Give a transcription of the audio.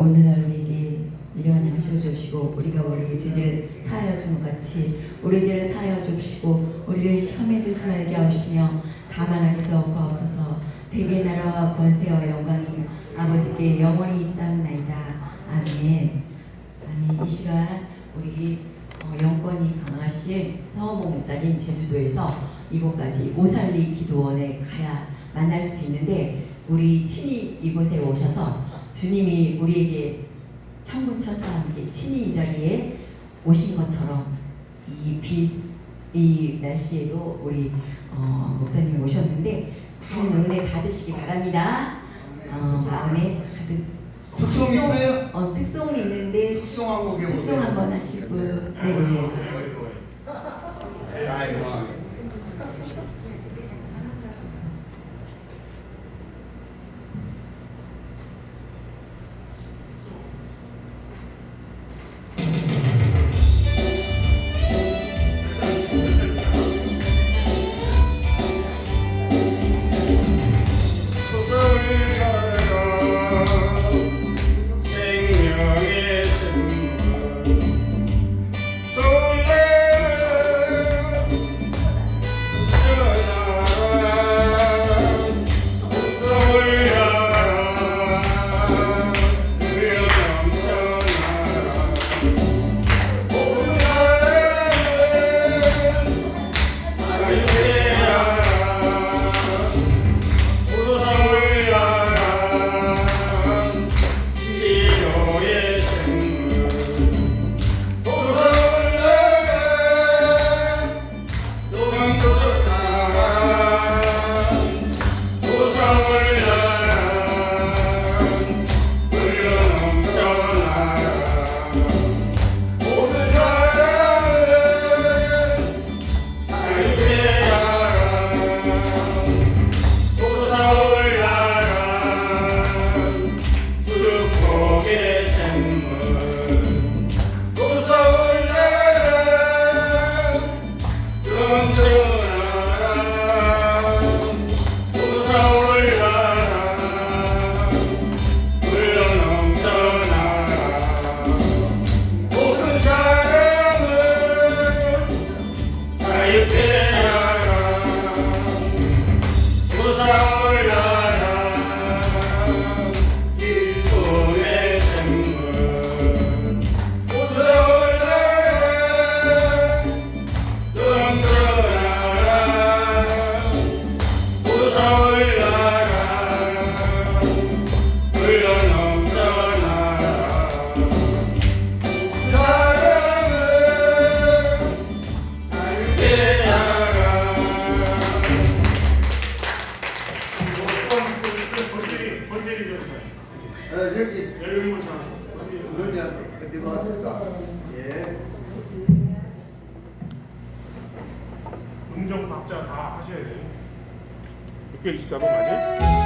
오늘날 우리에게 유용한 양식을 주시고 우리가 우리 죄를 사하여 준것 같이 우리 죄를 사하여 주시고 우리를 시험에 들지 말게 하시며 다만 안에서 구하옵소서. 대개 나라와 권세와 영광이 아버지께 영원히 있사옵나이다. 아멘. 아멘 이 시간 우리 어, 영권이 강하신 서호봉 목사님 제주도에서 이곳까지 오살리 기도원에 가야 만날 수 있는데 우리 친히 이곳에 오셔서 주님이 우리에게 천군 천사와 함께 친히 이 자리에 오신 것처럼 이 비 이 날씨에도 우리 어, 목사님이 오셨는데 많은 은혜 받으시기 바랍니다. 어, 마음에 가득 특성 있어요? 어, 특송은 있는데 특성 한번 해보세요. 특송 한 번 하실 분. 네. 아이고. 음정 박자 다 하셔야 돼요. 624번 맞아요?